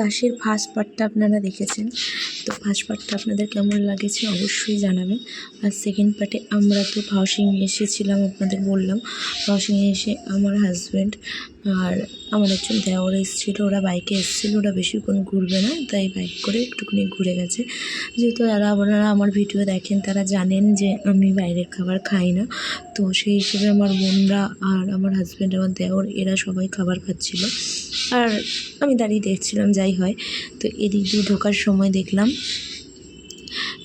রাশির ফার্স্ট পার্টটা আপনারা দেখেছেন। তো ফার্স্ট পার্টটা আপনাদের কেমন লাগেছে অবশ্যই জানাবেন। আর সেকেন্ড পার্টে আমরা তো হাউসিং এসেছিলাম আপনাদের বললাম। হাউসিংয়ে এসে আমার হাজব্যান্ড আর আমার একজন দেওর এসেছিল। ওরা বাইকে এসেছিল। ওরা বেশিক্ষণ ঘুরবে না, তাই বাইক করে একটুখানি ঘুরে গেছে। যেহেতু যারা আপনারা আমার ভিডিও দেখেন, তারা জানেন যে আমি বাইরের খাবার খাই না। তো সেই হিসেবে আমার বোনরা আর আমার হাজব্যান্ড আমার দেওর, এরা সবাই খাবার খাচ্ছিল। আর আমি দাঁড়িয়ে দেখছিলাম, যাই হয়। তো এদিক দিয়ে ঢোকার সময় দেখলাম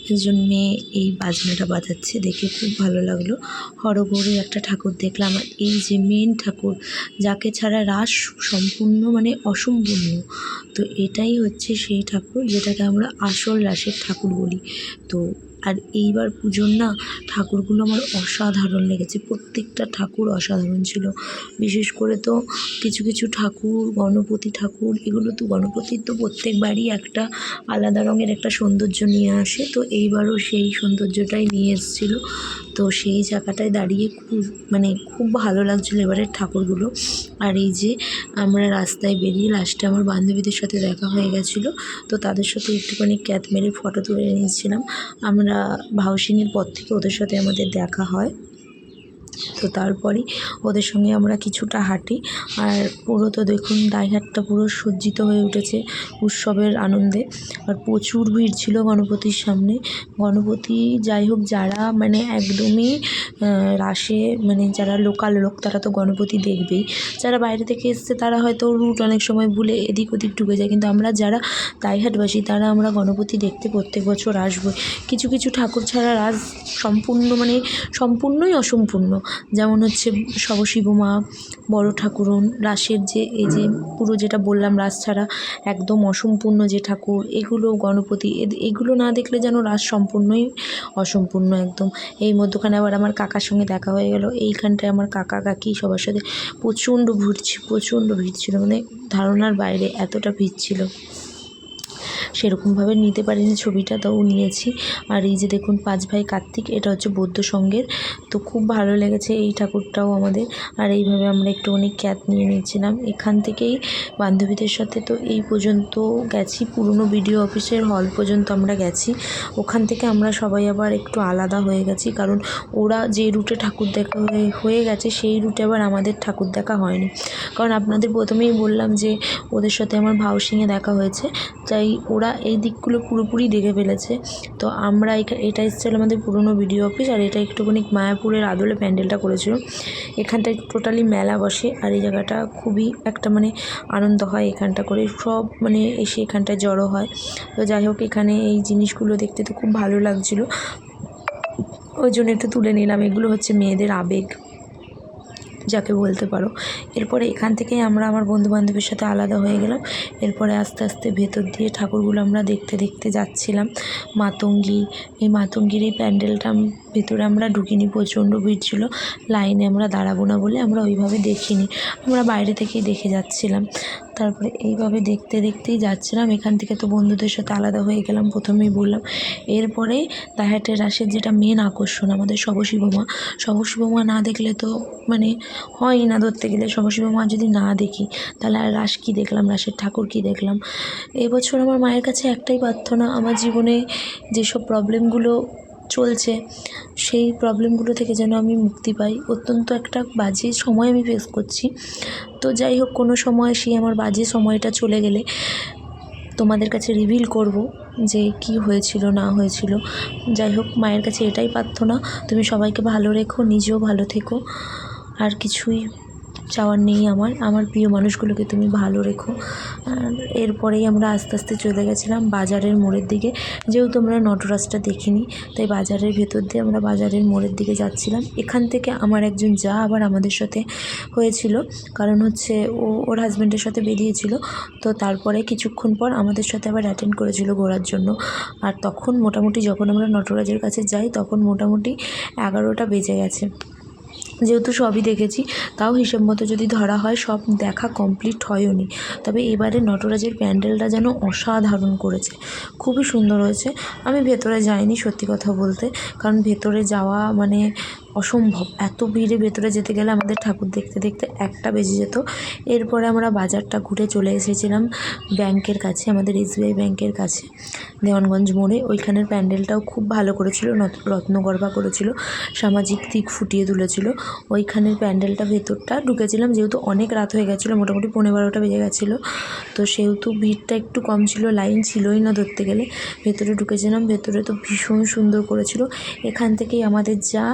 একজন মেয়ে এই বাজনাটা বাজাচ্ছে, দেখে খুব ভালো লাগল। হরগৌরীর একটা ঠাকুর দেখলাম, আর এই যে মেন ঠাকুর, যাকে ছাড়া রাস সম্পূর্ণ মানে অসম্পূর্ণ। তো এটাই হচ্ছে সেই ঠাকুর, যেটাকে আমরা আসল রাসের ঠাকুর বলি। তো আর এইবার পুজোর না ঠাকুরগুলো আমার অসাধারণ লেগেছে। প্রত্যেকটা ঠাকুর অসাধারণ ছিল। বিশেষ করে তো কিছু কিছু ঠাকুর, গণপতি ঠাকুর, এগুলো তো গণপতির তো প্রত্যেকবারই একটা আলাদা রঙের একটা সৌন্দর্য নিয়ে আসে। তো এইবারও সেই সৌন্দর্যটাই নিয়ে এসেছিল। তো সেই জায়গাটায় দাঁড়িয়ে খুব মানে খুব ভালো লাগছিল এবারের ঠাকুরগুলো। আর এই যে আমরা রাস্তায় বেরিয়ে লাস্টে আমার বান্ধবীদের সাথে দেখা হয়ে গেছিল, তো তাদের সাথে একটুখানি ক্যাত মেরে ফটো তুলে নিয়েছিলাম। আমরা ভাউসিংয়ের পর থেকে ওদের সাথে আমাদের দেখা হয়। তো তারপরেই ওদের সঙ্গে আমরা কিছুটা হাঁটি। আর পুরো তো দেখুন দাইহাটটা পুরো সজ্জিত হয়ে উঠেছে উৎসবের আনন্দে। আর প্রচুর ভিড় ছিল গণপতির সামনে। গণপতি যাই হোক, যারা মানে একদমই রাশে মানে যারা লোকাল লোক, তারা তো গণপতি দেখবেই। যারা বাইরে থেকে এসছে, তারা হয়তো রুট অনেক সময় ভুলে এদিক ওদিক ঢুকে যায়। কিন্তু আমরা যারা দাইহাটবাসী তারা আমরা গণপতি দেখতে প্রত্যেক বছর আসব। কিছু কিছু ঠাকুর ছাড়া রাস সম্পূর্ণ মানে সম্পূর্ণই অসম্পূর্ণ। যেমন হচ্ছে শবশিব মা বড় ঠাকুরন রাসের যে, এই যে পুরো যেটা বললাম, রাস ছাড়া একদম অসম্পূর্ণ যে ঠাকুর, এগুলো গণপতি এগুলো না দেখলে যেন রাস সম্পূর্ণই অসম্পূর্ণ একদম। এই মধ্যখানে আবার আমার কাকার সঙ্গে দেখা হয়ে গেল, এইখানটায় আমার কাকা কাকি সবার সাথে প্রচণ্ড ভিড় প্রচণ্ড ভিড় ছিল মানে ধারণার বাইরে এতটা ভিড় ছিল। সেরকমভাবে নিতে পারিনি ছবিটা, তাও নিয়েছি। আর এই যে দেখুন, পাঁচ ভাই কার্তিক, এটা হচ্ছে বৌদ্ধ সঙ্গের। তো খুব ভালো লেগেছে এই ঠাকুরটাও আমাদের। আর এইভাবে আমরা একটুখানি ক্যাত নিয়ে নিয়েছিলাম। এখান থেকেই বান্ধবীদের সাথে তো এই পর্যন্ত গেছি। পুরনো বিডিও অফিসের হল পর্যন্ত আমরা গেছি। ওখান থেকে আমরা সবাই আবার একটু আলাদা হয়ে গেছি। কারণ ওরা যে রুটে ঠাকুর দেখা হয়ে গেছে, সেই রুটে আবার আমাদের ঠাকুর দেখা হয়নি। কারণ আপনাদের প্রথমেই বললাম যে ওদের সাথে আমার ভাউসিংয়ে দেখা হয়েছে। তাই ওরা এই দিকগুলো পুরোপুরি দেখে ফেলেছে। তো আমরা এটা এসেছিল আমাদের পুরনো বিডিও অফিস আর এটা একটুখানি মায়াপুরের আদলে প্যান্ডেলটা করেছিল। এখানটায় টোটালি মেলা বসে, আর এই জায়গাটা খুবই একটা মানে আনন্দ হয় এখানটা করে। সব মানে এসে এখানটায় জড়ো হয়। তো যাই হোক, এখানে এই জিনিসগুলো দেখতে তো খুব ভালো লাগছিল। ওই জন্য একটু তুলে নিলাম। এগুলো হচ্ছে মেয়েদের আবেগ। যাকে বলতে পারো। এরপরে এখান থেকেই আমরা আমার বন্ধুবান্ধবের সাথে আলাদা হয়ে গেলাম। এরপরে আস্তে আস্তে ভেতর দিয়ে ঠাকুরগুলো আমরা দেখতে দেখতে যাচ্ছিলাম। মাতঙ্গি, এই মাতঙ্গির এই প্যান্ডেলটা ভেতরে আমরা ঢুকিনি, প্রচণ্ড ভিড় ছিল। লাইনে আমরা দাঁড়াবো না বলে আমরা ওইভাবে দেখিনি। আমরা বাইরে থেকেই দেখে যাচ্ছিলাম। তারপরে এইভাবে দেখতে দেখতেই যাচ্ছিলাম। এখান থেকে তো বন্ধুদের সাথে আলাদা হয়ে গেলাম, প্রথমেই বললাম। এরপরে দাহাটের রাসের যেটা মেন আকর্ষণ, আমাদের শবশিব মা শবশিব মা না দেখলে তো মানে হয় না ধরতে গেলে। শবশিব মা যদি না দেখি, তাহলে আর রাস কী দেখলাম? রাসের ঠাকুর কী দেখলাম? এবছর আমার মায়ের কাছে একটাই প্রার্থনা, আমার জীবনে যেসব প্রবলেমগুলো চলছে, সেই প্রবলেমগুলো থেকে যেন আমি মুক্তি পাই। অত্যন্ত একটা বাজে সময় আমি ফেস করছি। তো যাই হোক, কোনো সময় সেই আমার বাজে সময়টা চলে গেলে তোমাদের কাছে রিভিল করব যে কি হয়েছিল, না হয়েছিল। যাই হোক, মায়ের কাছে এটাই প্রার্থনা। তুমি সবাইকে ভালো রেখো, নিজেও ভালো থেকো। আর কিছুই চাওয়ার নেই আমার। আমার প্রিয় মানুষগুলোকে তুমি ভালো রেখো। এরপরেই আমরা আস্তে আস্তে চলে গেছিলাম বাজারের মোড়ের দিকে। যেহেতু আমরা নটরাজটা দেখিনি, তাই বাজারের ভেতর দিয়ে আমরা বাজারের মোড়ের দিকে যাচ্ছিলাম। এখান থেকে আমার একজন যা আবার আমাদের সাথে হয়েছিল। কারণ হচ্ছে ও, ওর হাজব্যান্ডের সাথে বেরিয়েছিল। তো তারপরে কিছুক্ষণ পর আমাদের সাথে আবার অ্যাটেন্ড করেছিল ঘোরার জন্য। আর তখন মোটামুটি যখন আমরা নটরাজের কাছে যাই, তখন মোটামুটি এগারোটা বেজে গেছে। যেহেতু সবই দেখেছি, তাও হিসেব মতো যদি ধরা হয়, সব দেখা কমপ্লিট হয়ওনি তবে এবারে নটরাজের প্যান্ডেলটা যেন অসাধারণ করেছে। খুবই সুন্দর হয়েছে। আমি ভেতরে যাইনি সত্যি কথা বলতে। কারণ ভেতরে যাওয়া মানে অসম্ভব। এত ভিড়ে ভেতরে যেতে গেলে আমাদের ঠাকুর দেখতে দেখতে একটা বেজে যেত। এরপরে আমরা বাজারটা ঘুরে চলে এসেছিলাম ব্যাংকের কাছে, আমাদের এসবিআই ব্যাংকের কাছে, দেওয়ানগঞ্জ মোড়ে। ওইখানের প্যান্ডেলটাও খুব ভালো করেছিল রত্নগর্ভা করেছিল, সামাজিক দিক ফুটিয়ে তুলেছিল। ওইখানের প্যান্ডেলটা ভেতরটা ঢুকেছিলাম, যেহেতু অনেক রাত হয়ে গেছিল, মোটামুটি পনেরো বারোটা বেজে গেছিল। তো সেহেতু ভিড়টা একটু কম ছিল, লাইন ছিলই না ধরতে গেলে। ভেতরে ঢুকেছিলাম, ভেতরে তো ভীষণ সুন্দর করেছিল। এখান থেকেই আমাদের যা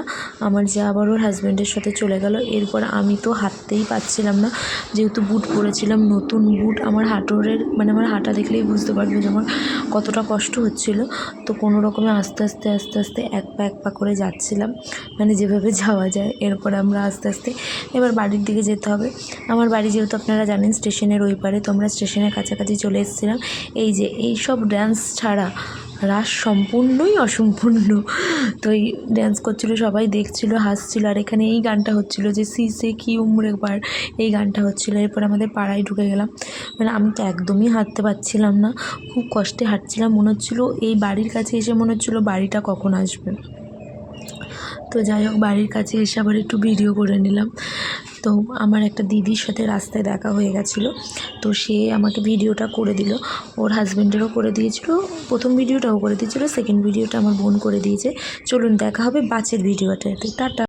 আমার যা আবার ওর হাজব্যান্ডের সাথে চলে গেল, এরপর আমি তো হাঁটতেই পারছিলাম না। যেহেতু বুট পরেছিলাম, নতুন বুট আমার হাঁটুরের মানে আমার হাঁটা দেখলেই বুঝতে পারবে যে আমার কতটা কষ্ট হচ্ছিল। তো কোনো রকমে আস্তে আস্তে আস্তে আস্তে এক পা এক পা করে যাচ্ছিলাম মানে যেভাবে যাওয়া যায়। এরপর আমরা আস্তে আস্তে এবার বাড়ির দিকে যেতে হবে। আমার বাড়ি যেহেতু আপনারা জানেন স্টেশনের ওই পারে, তো আমরা স্টেশনের কাছাকাছি চলে এসেছিলাম। এই যে, এই সব ড্যান্স ছাড়া রাস সম্পূর্ণই অসম্পূর্ণ। তো এই ড্যান্স করছিল, সবাই দেখছিল, হাসছিল। আর এখানে এই গানটা হচ্ছিল যে, সি, সে, কি, উমরে বার এই গানটা হচ্ছিল। এরপর আমাদের পাড়ায় ঢুকে গেলাম। মানে আমি তো একদমই হাঁটতে পারছিলাম না। খুব কষ্টে হাঁটছিলাম। মনে হচ্ছিল এই বাড়ির কাছে এসে মনে হচ্ছিল বাড়িটা কখন আসবে। তো যাই হোক, বাড়ির কাছে এসে আবার একটু ভিডিও করে নিলাম। তো আমার একটা দিদির সাথে রাস্তায় দেখা হয়ে গেছিল। তো সে আমাকে ভিডিওটা করে দিল। ওর হাজব্যান্ডেরও করে দিয়েছিল। প্রথম ভিডিওটাও করে দিয়েছিল সেকেন্ড ভিডিওটা আমার বোন করে দিয়েছে। চলুন দেখা হবে বাচের ভিডিওটাতে টাটা।